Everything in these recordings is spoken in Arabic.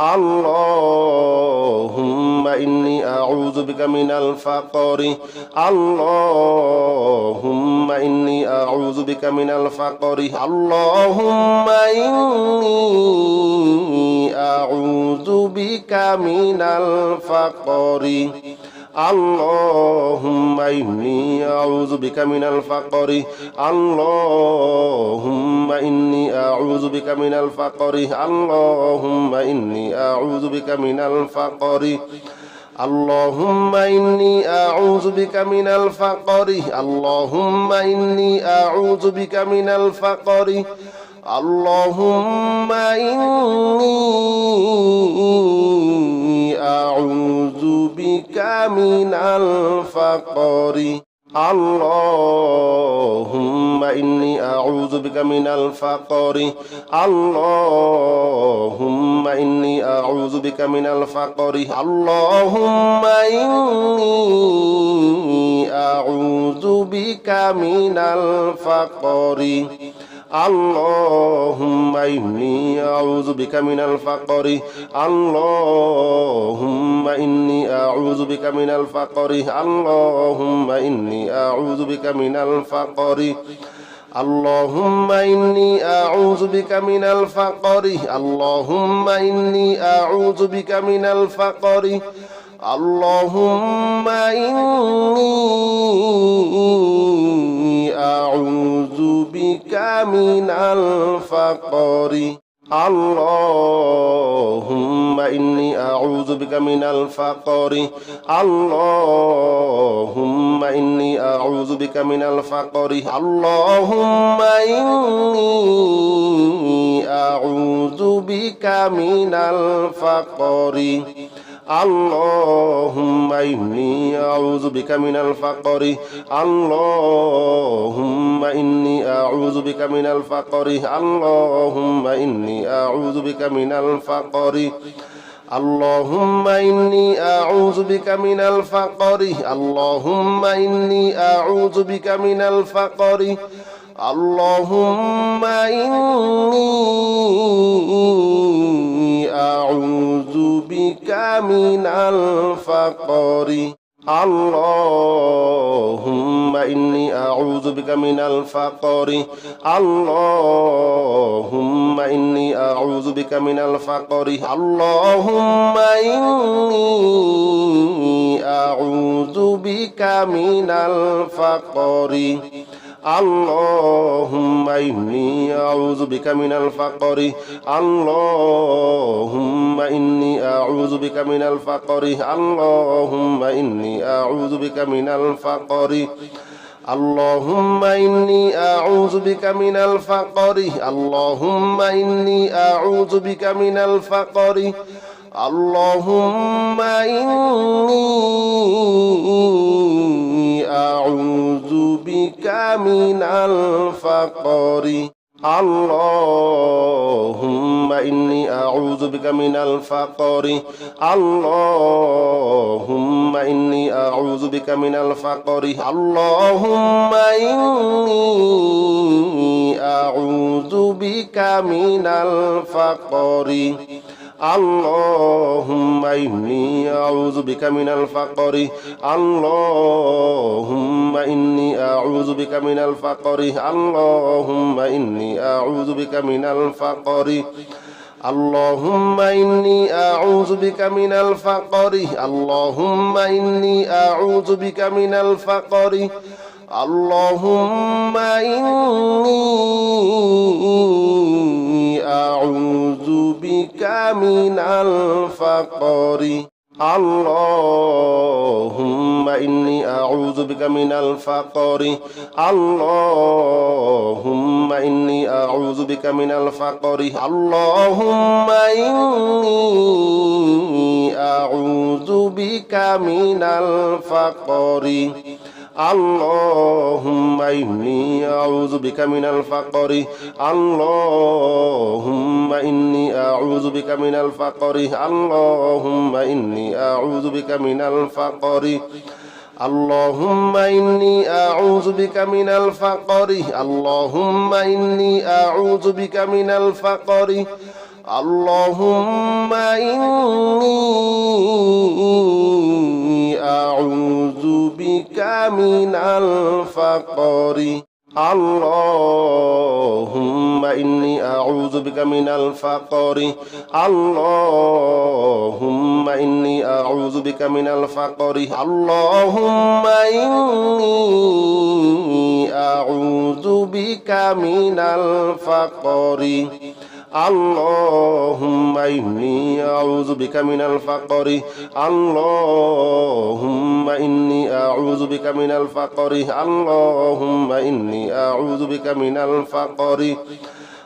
اللهم إني أعوذ بك من الفقر. اللهم إني أعوذ بك من الفقر. اللهم إني أعوذ بك من الفقر. আল্লাহুম্মা ইন্নি আউযু বিকা মিনাল ফাকরি আল্লাহুম্মা ইন্নি আউযু বিকা মিনাল ফাকরি আল্লাহুম্মা ইন্নি আউযু বিকা মিনাল ফাকরি اللهم إني أعوذ بك من الفقر اللهم إني أعوذ بك من الفقر اللهم إني أعوذ بك من الفقر. اللهم إني أعوذ بك من الفقر. اللهم إني أعوذ بك من الفقر. اللهم إني أعوذ بك من الفقر. اللهم إني أعوذ بك من الفقر اللهم إني أعوذ بك من الفقر اللهم إني أعوذ بك من الفقر اللهم إني أعوذ بك من الفقر اللهم إني أعوذ بك من الفقر اللهم إني أعوذ بك من الفقر. اللهم إني أعوذ بك من الفقر. اللهم إني أعوذ بك من الفقر. اللهم إني أعوذ بك من الفقر. اللهم إني أعوذ بك من الفقر اللهم إني أعوذ بك من الفقر اللهم إني أعوذ بك من الفقر اللهم إني أعوذ بك من الفقر اللهم إني أعوذ بك من الفقر اللهم إني أعوذ بك من الفقر. اللهم إني أعوذ بك من الفقر. اللهم إني أعوذ بك من الفقر. اللهم إني أعوذ بك من الفقر. আল্লাহুম্মা ইন্নি আউযু বিকা মিনাল ফাকরি আল্লাহুম্মা ইন্নি আউযু বিকা মিনাল ফাকরি আল্লাহুম্মা ইন্নি আউযু বিকা মিনাল ফাকরি اللهم إني أعوذ بك من الفقر اللهم إني أعوذ بك من الفقر اللهم إني أعوذ بك من الفقر. اللهم إني أعوذ بك من الفقر. اللهم إني أعوذ بك من الفقر. اللهم إني أعوذ بك من الفقر. اللهم إني أعوذ بك من الفقر اللهم إني أعوذ بك من الفقر اللهم إني أعوذ بك من الفقر اللهم إني أعوذ بك من الفقر اللهم إني أعوذ بك من الفقر اللهم إني أعوذ بك من الفقر. اللهم إني أعوذ بك من الفقر. اللهم إني أعوذ بك من الفقر. اللهم إني أعوذ بك من الفقر. اللهم إني أعوذ بك من الفقر اللهم إني أعوذ بك من الفقر اللهم إني أعوذ بك من الفقر اللهم إني أعوذ بك من الفقر اللهم إني أعوذ بك من الفقر اللهم إني أعوذ بك من الفقر. اللهم إني أعوذ بك من الفقر. اللهم إني أعوذ بك من الفقر. اللهم إني أعوذ بك من الفقر. আল্লাহুম্মা ইন্নি আউযু বিকা মিনাল ফাকরি আল্লাহুম্মা ইন্নি আউযু বিকা মিনাল ফাকরি আল্লাহুম্মা ইন্নি আউযু বিকা মিনাল ফাকরি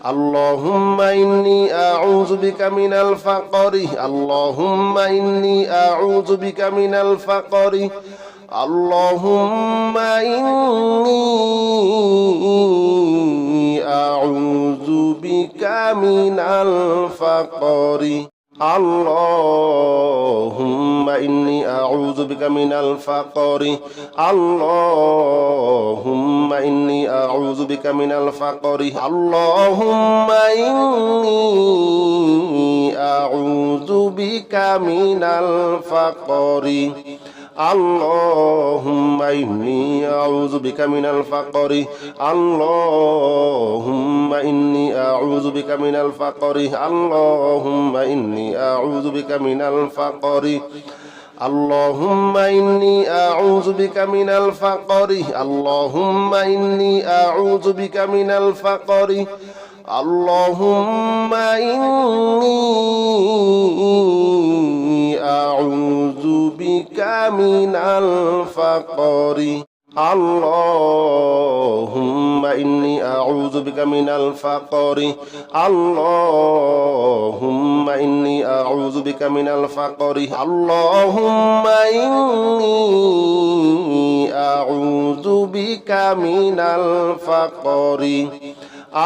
اللهم إني أعوذ بك من الفقر اللهم إني أعوذ بك من الفقر اللهم إني الفقر اللهم إني أعوذ بك من الفقر اللهم إني أعوذ بك من الفقر اللهم إني أعوذ بك من الفقر اللهم إني أعوذ بك من الفقر اللهم إني أعوذ بك من الفقر اللهم إني أعوذ بك من الفقر اللهم إني أعوذ بك من الفقر اللهم إني أعوذ بك من الفقر اللهم إني أعوذ بك من الفقر. اللهم إني أعوذ بك من الفقر. اللهم إني أعوذ بك من الفقر. اللهم إني أعوذ بك من الفقر.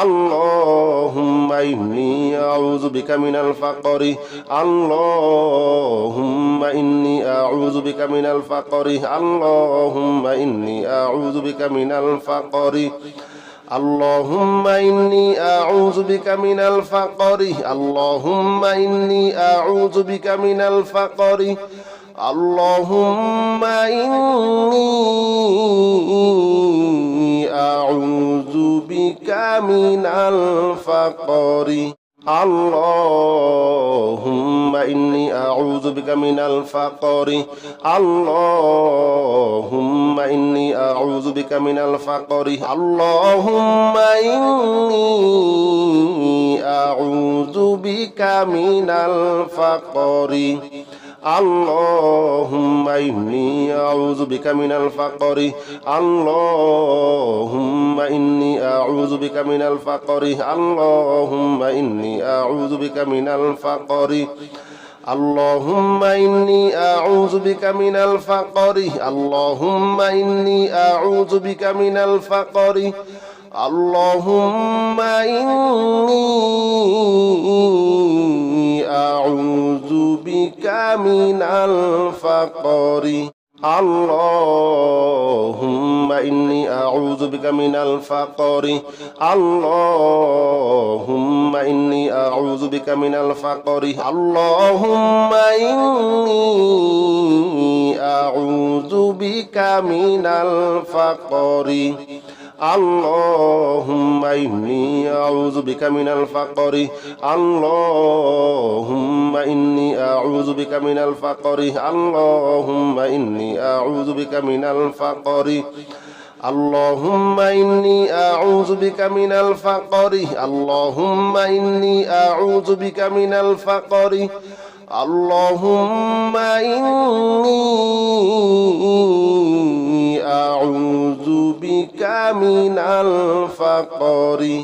আল্লাহুম্মা ইন্নি আউযু বিকা মিনাল ফাকরি আল্লাহুম্মা ইন্নি আউযু বিকা মিনাল ফাকরি আল্লাহুম্মা ইন্নি আউযু বিকা মিনাল ফাকরি اللهم إني أعوذ بك من الفقر اللهم إني أعوذ بك من الفقر اللهم إني أعوذ بك من الفقر. اللهم إني أعوذ بك من الفقر. اللهم إني أعوذ بك من الفقر. اللهم إني أعوذ بك من الفقر. اللهم إني أعوذ بك من الفقر اللهم إني أعوذ بك من الفقر اللهم إني أعوذ بك من الفقر اللهم إني أعوذ بك من الفقر اللهم إني أعوذ بك من الفقر اللهم إني أعوذ بك من الفقر اللهم إني أعوذ بك من الفقر اللهم إني أعوذ بك من الفقر اللهم إني أعوذ بك من الفقر اللهم إني أعوذ بك من الفقر اللهم إني أعوذ بك من الفقر اللهم إني أعوذ بك من الفقر اللهم إني أعوذ بك من الفقر اللهم إني أعوذ بك من الفقر اللهم إني أعوذ بك من الفقر.